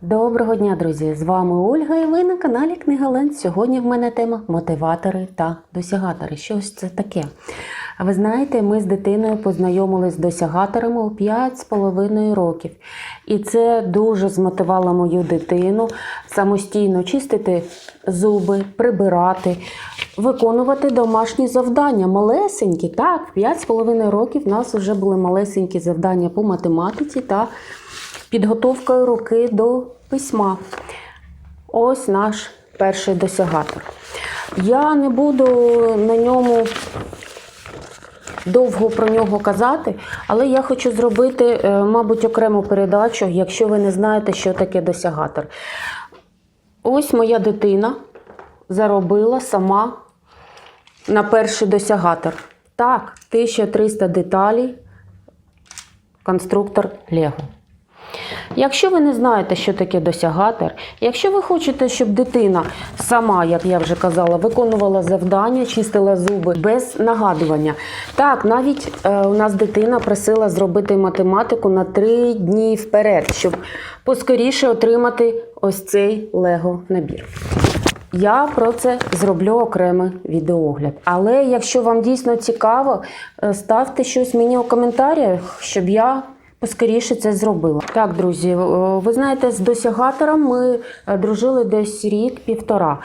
Доброго дня, друзі! З вами Ольга і ви на каналі Книгаленд. Сьогодні в мене тема мотиватори та досягатори. Що ж це таке? Ви знаєте, ми з дитиною познайомились з досягаторами у 5,5 років. І це дуже змотивувало мою дитину самостійно чистити зуби, прибирати, виконувати домашні завдання. Малесенькі, так, в 5,5 років в нас вже були малесенькі завдання по математиці та підготовкою руки до письма. Ось наш перший досягатор. Я не буду на ньому довго про нього казати, але я хочу зробити, е, мабуть, окрему передачу, якщо ви не знаєте, що таке досягатор. Ось моя дитина заробила сама на перший досягатор. Так, 1300 деталей, конструктор Лего. Якщо ви не знаєте, що таке досягатор, якщо ви хочете, щоб дитина сама, як я вже казала, виконувала завдання, чистила зуби без нагадування. Так, навіть е, у нас дитина просила зробити математику на три дні вперед, щоб поскоріше отримати ось цей лего набір. Я про це зроблю окремий відеогляд. Але якщо вам дійсно цікаво, е, ставте щось мені у коментарях, щоб я поскоріше це зробила. Так, друзі, е, ви знаєте, з досягатором ми е, дружили десь рік-півтора.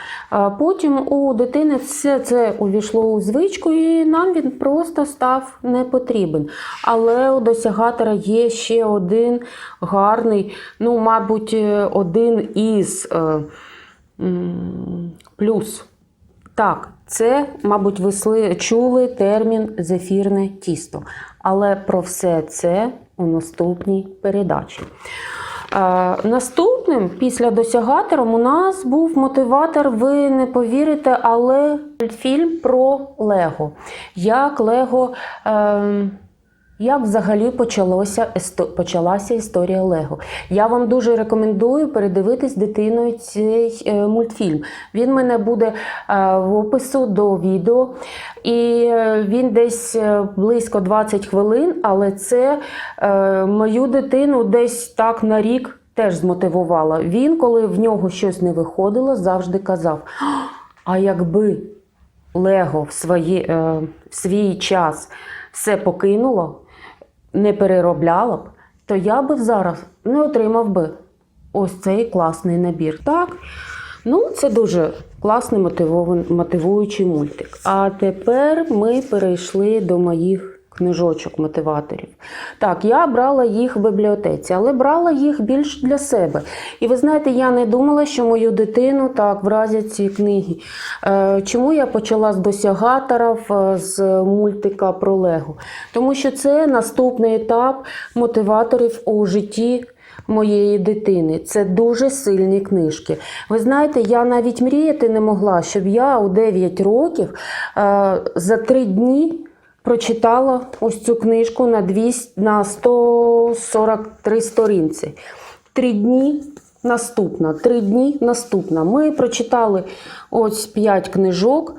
Потім у дитини все це увійшло у звичку, і нам він просто став не потрібен. Але у досягатора є ще один гарний, ну, мабуть, е, один із. е, Плюс. Так, це, мабуть, ви чули термін зефірне тісто. Але про все це у наступній передачі. Е, наступним після досягатором у нас був мотиватор, ви не повірите, але фільм про Лего. Як Лего. Е, як взагалі почалося, почалася історія Лего? Я вам дуже рекомендую передивитись дитиною цей е, мультфільм. Він в мене буде е, в опису до відео, і е, він десь близько 20 хвилин, але це мою дитину десь так на рік теж змотивувало. Він, коли в нього щось не виходило, завжди казав: А якби Лего в, свої, в свій час все покинуло, не переробляла б, то я би зараз не отримав би ось цей класний набір. Так? Ну, це дуже класний мотивуючий мультик. А тепер ми перейшли до моїх книжочок мотиваторів. Так, я брала їх в бібліотеці, але брала їх більш для себе. І ви знаєте, я не думала, що мою дитину так вразять ці книги. Е, Чому я почала з досягаторів, е, з мультика про Лего? Тому що це наступний етап мотиваторів у житті моєї дитини. Це дуже сильні книжки. Ви знаєте, я навіть мріяти не могла, щоб я у 9 років е, за 3 дні прочитала ось цю книжку на 200, на 143 сторінці. Три дні наступна, три дні наступна. Ми прочитали ось 5 книжок.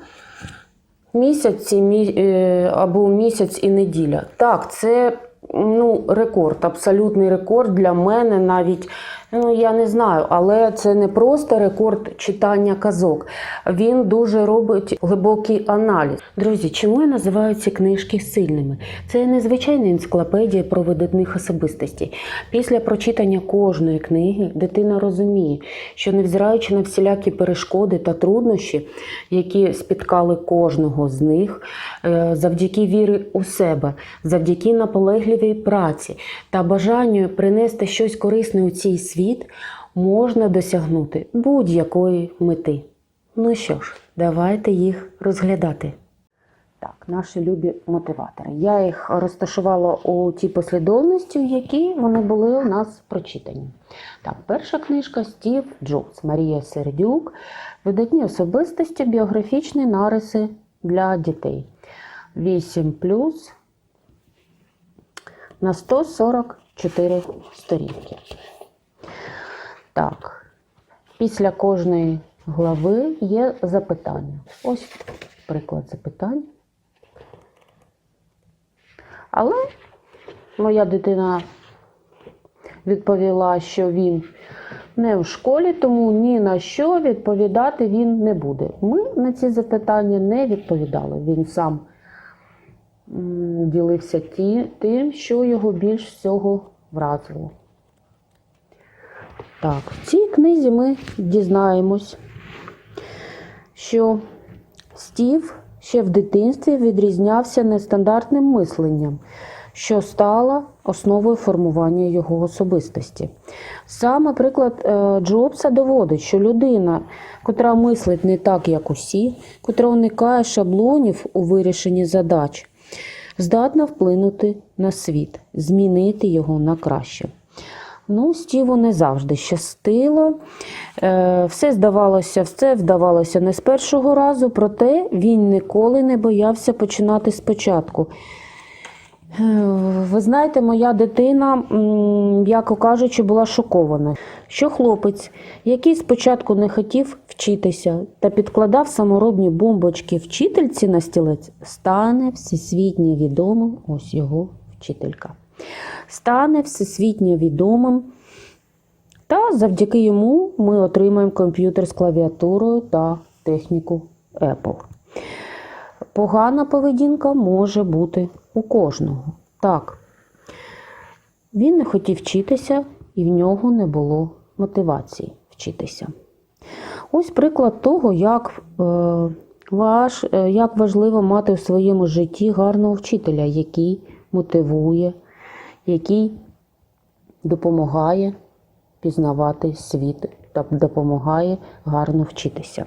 Місяць е, або місяць і неділя. Так, це ну, рекорд, абсолютний рекорд для мене навіть. Ну, я не знаю, але це не просто рекорд читання казок. Він дуже робить глибокий аналіз. Друзі, чому я називаю ці книжки сильними? Це незвичайна енциклопедія про видатних особистостей. Після прочитання кожної книги дитина розуміє, що невзираючи на всілякі перешкоди та труднощі, які спіткали кожного з них, е, завдяки вірі у себе, завдяки наполегливій праці та бажанню принести щось корисне у цей світ, можна досягнути будь-якої мети. Ну що ж, давайте їх розглядати. Так, наші любі мотиватори. Я їх розташувала у тій послідовності, в якій вони були у нас прочитані. Так, перша книжка Стів Джобс, Марія Сердюк, видатні особистості, біографічні нариси для дітей. 8 плюс на 144 сторінки. Так, після кожної глави є запитання. Ось приклад запитань. Але моя дитина відповіла, що він не в школі, тому ні на що відповідати він не буде. Ми на ці запитання не відповідали. Він сам ділився тим, що його більш всього вразило. Так, в цій книзі ми дізнаємось, що Стів ще в дитинстві відрізнявся нестандартним мисленням, що стало основою формування його особистості. Саме приклад е, Джобса доводить, що людина, котра мислить не так, як усі, котра уникає шаблонів у вирішенні задач, здатна вплинути на світ, змінити його на краще. Ну, Стіву не завжди щастило. Е, Все здавалося, все вдавалося не з першого разу, проте він ніколи не боявся починати спочатку. Е, Ви знаєте, моя дитина, м'яко кажучи, була шокована, що хлопець, який спочатку не хотів вчитися та підкладав саморобні бомбочки вчительці на стілець, стане всесвітньо відомим, ось його вчителька, стане всесвітньо відомим. Та завдяки йому ми отримаємо комп'ютер з клавіатурою та техніку Apple. Погана поведінка може бути у кожного. Так. Він не хотів вчитися, і в нього не було мотивації вчитися. Ось приклад того, як, е, ваш, е, як важливо мати у своєму житті гарного вчителя, який мотивує, який допомагає пізнавати світ та допомагає гарно вчитися.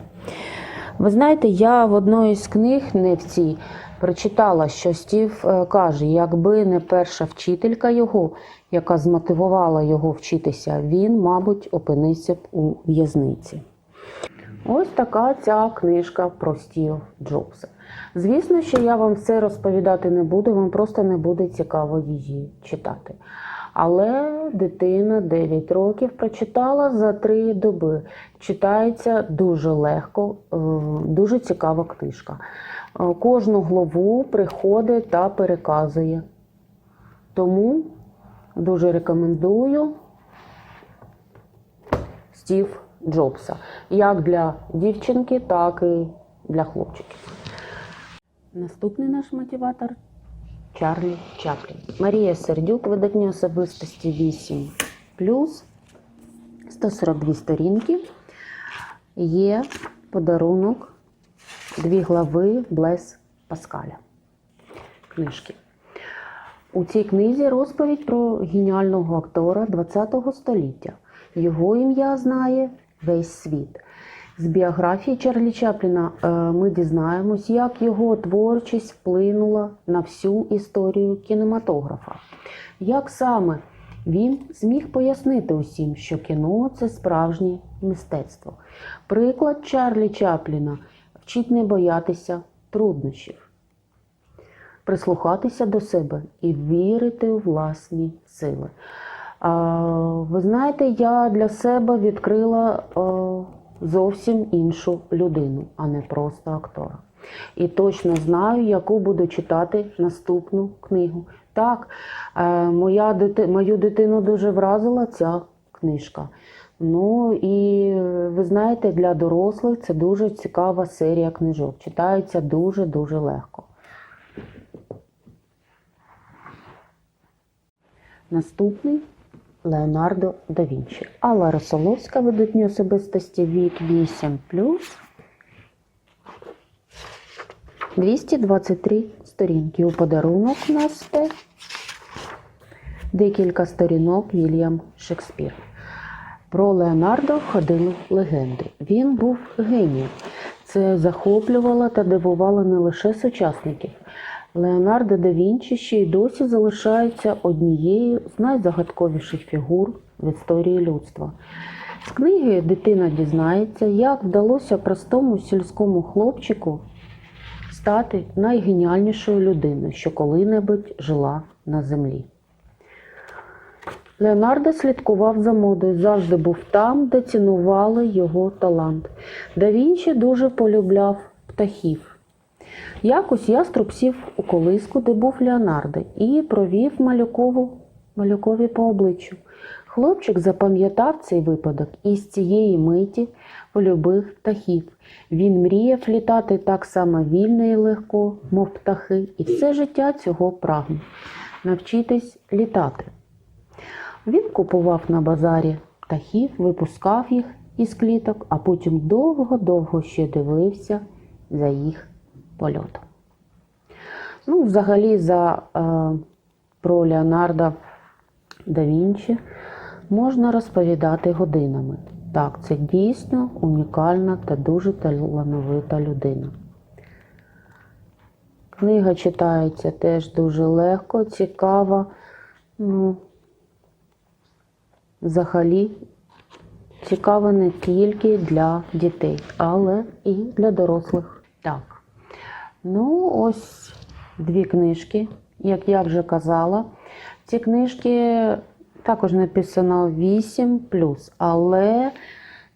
Ви знаєте, я в одної з книг, не в цій, прочитала, що Стів е, каже, якби не перша вчителька його, яка змотивувала його вчитися, він, мабуть, опинився б у в'язниці. Ось така ця книжка про Стів Джобса. Звісно, що я вам все розповідати не буду, вам просто не буде цікаво її читати. Але дитина 9 років прочитала за 3 доби. Читається дуже легко, е, дуже цікава книжка. Е, Кожну главу приходить та переказує. Тому дуже рекомендую Стів Джобса. Як для дівчинки, так і для хлопчиків. Наступний наш мотиватор Чарлі Чаплін. Марія Сердюк, видатні особистості 8 плюс 142 сторінки. Є подарунок дві глави Блес Паскаля. Книжки. У цій книзі розповідь про геніального актора ХХ століття. Його ім'я знає весь світ. З біографії Чарлі Чапліна е, ми дізнаємось, як його творчість вплинула на всю історію кінематографа. Як саме він зміг пояснити усім, що кіно це справжнє мистецтво. Приклад Чарлі Чапліна вчить не боятися труднощів, прислухатися до себе і вірити у власні сили. Ви знаєте, я для себе відкрила е, зовсім іншу людину, а не просто актора. І точно знаю, яку буду читати наступну книгу. Так, е, моя дити... мою дитину дуже вразила ця книжка. Ну і ви знаєте, для дорослих це дуже цікава серія книжок. Читається дуже-дуже легко. Наступний Леонардо да Вінчі. Алла Росоловська, видатні особистості вік 8 223 сторінки. У подарунок у нас те декілька сторінок Вільям Шекспір. Про Леонардо ходили легенди. Він був генієм. Це захоплювало та дивувало не лише сучасників. Леонардо да Вінчі ще й досі залишається однією з найзагадковіших фігур в історії людства. З книги дитина дізнається, як вдалося простому сільському хлопчику стати найгеніальнішою людиною, що коли-небудь жила на землі. Леонардо слідкував за модою, завжди був там, де цінували його талант. Да Вінчі дуже полюбляв птахів. Якось яструб сів у колиску, де був Леонардо, і провів малюкову, малюкові по обличчю. Хлопчик запам'ятав цей випадок і з цієї миті полюбив птахів. Він мріяв літати так само вільно і легко, мов птахи, і все життя цього прагнув навчитись літати. Він купував на базарі птахів, випускав їх із кліток, а потім довго-довго ще дивився за їх польотом. Ну, взагалі, за, е, про Леонардо да Вінчі можна розповідати годинами. Так, це дійсно унікальна та дуже талановита людина. Книга читається теж дуже легко, цікава. Ну, взагалі, цікава не тільки для дітей, але і для дорослих. Так. Ну, ось дві книжки, як я вже казала. Ці книжки також написано 8 але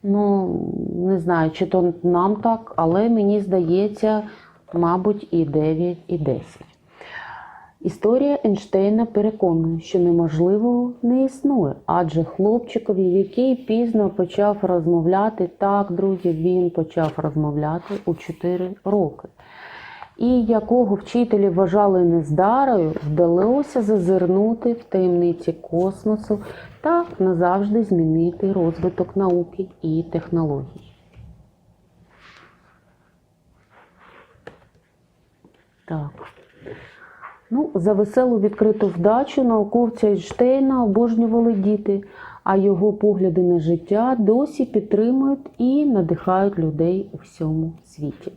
ну, не знаю, чи то нам так, але мені здається, мабуть, і 9, і 10. Історія Ейнштейна переконує, що неможливого не існує, адже хлопчикові, який пізно почав розмовляти, так, друзі, він почав розмовляти у 4 роки. І якого вчителі вважали нездарою, вдалося зазирнути в таємниці космосу та назавжди змінити розвиток науки і технологій. Так. Ну, за веселу відкриту вдачу науковця Ейнштейна обожнювали діти, а його погляди на життя досі підтримують і надихають людей у всьому світі.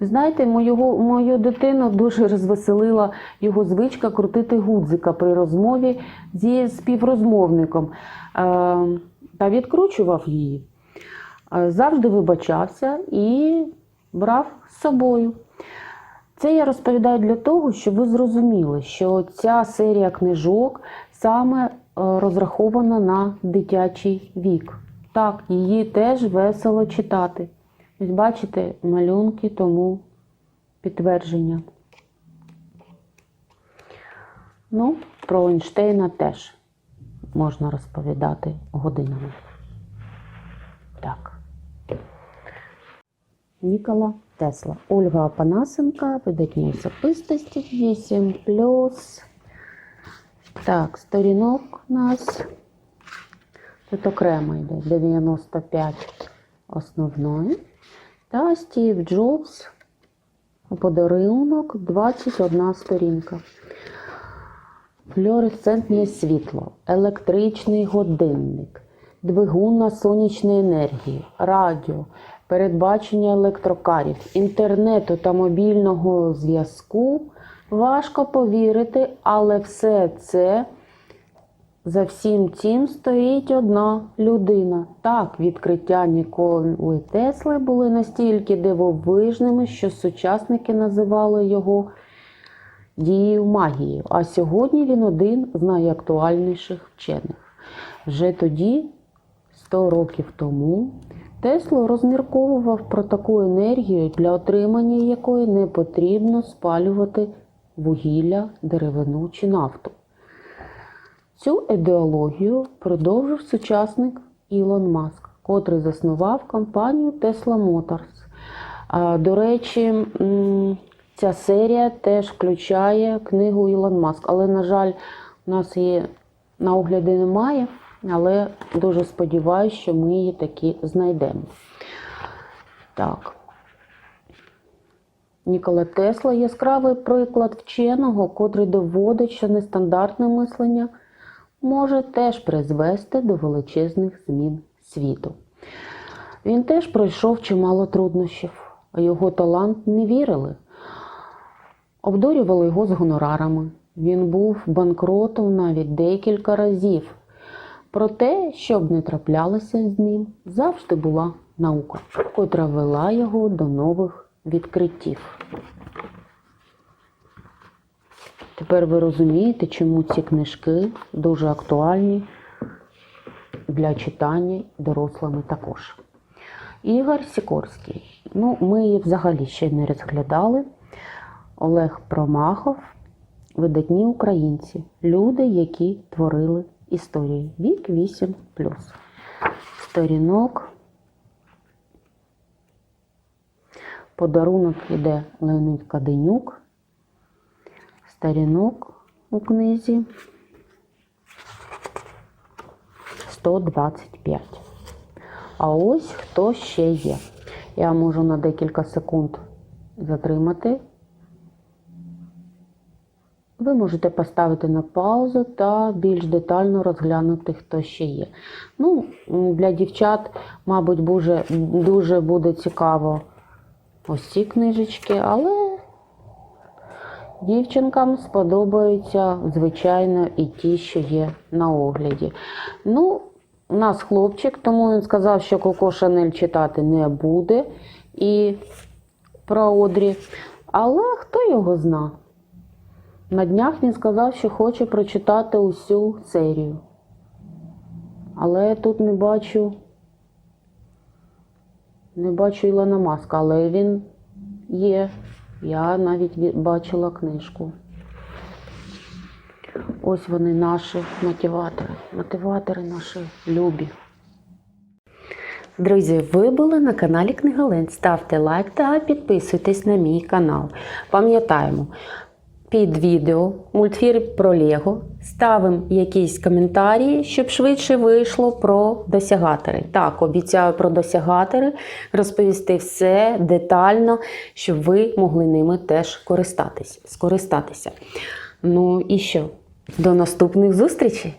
Ви знаєте, мою, мою дитину дуже розвеселила його звичка крутити гудзика при розмові зі співрозмовником е, та відкручував її. Е, Завжди вибачався і брав з собою. Це я розповідаю для того, щоб ви зрозуміли, що ця серія книжок саме розрахована на дитячий вік. Так, її теж весело читати. Ось бачите, малюнки тому підтвердження. Ну, про Ейнштейна теж можна розповідати годинами. Так. Нікола Тесла. Ольга Апанасенка, видатні особистості 8 плюс. Так, сторінок у нас. Тут окремо йде 95 основної. Та Стів Джобс. Подарунок 21 сторінка. Флюоресцентне світло, електричний годинник, двигун на сонячну енергію, радіо, передбачення електрокарів, інтернету та мобільного зв'язку. Важко повірити, але все це за всім цим стоїть одна людина. Так, відкриття Ніколи Тесли були настільки дивовижними, що сучасники називали його дією магією. А сьогодні він один з найактуальніших вчених. Вже тоді, 100 років тому, Тесло розмірковував про таку енергію, для отримання якої не потрібно спалювати вугілля, деревину чи нафту. Цю ідеологію продовжив сучасник Ілон Маск, котрий заснував компанію Tesla Motors. До речі, ця серія теж включає книгу Ілон Маск, але, на жаль, у нас її на огляді немає, але дуже сподіваюся, що ми її таки знайдемо. Так. Нікола Тесла яскравий приклад вченого, котрий доводить, що нестандартне мислення може теж призвести до величезних змін світу. Він теж пройшов чимало труднощів, а його талант не вірили. Обдурювали його з гонорарами. Він був банкротом навіть декілька разів. Проте, що б не траплялося з ним, завжди була наука, котра вела його до нових відкриттів. Тепер ви розумієте, чому ці книжки дуже актуальні для читання дорослими також. Ігор Сікорський. Ну, ми її взагалі ще не розглядали. Олег Промахов, видатні українці, люди, які творили історії. Вік 8 Сторінок. Подарунок іде Леонід Каденюк. Сторінок у книзі 125. А ось хто ще є. Я можу на декілька секунд затримати. Ви можете поставити на паузу та більш детально розглянути, хто ще є. Ну, для дівчат, мабуть, дуже, дуже буде цікаво ось ці книжечки, але дівчинкам сподобаються, звичайно, і ті, що є на огляді. Ну, у нас хлопчик, тому він сказав, що Коко Шанель читати не буде і про Одрі. Але хто його зна? На днях він сказав, що хоче прочитати усю серію. Але я тут не бачу. Не бачу Ілона Маска, але він є. Я навіть бачила книжку. Ось вони наші мотиватори. Мотиватори наші любі. Друзі, ви були на каналі Книголен. Ставте лайк та підписуйтесь на мій канал. Пам'ятаємо, під відео мультфільм про Лего ставимо якісь коментарі, щоб швидше вийшло про досягатори. Так, обіцяю про досягатори розповісти все детально, щоб ви могли ними теж користатись, скористатися. Ну і що? До наступних зустрічей!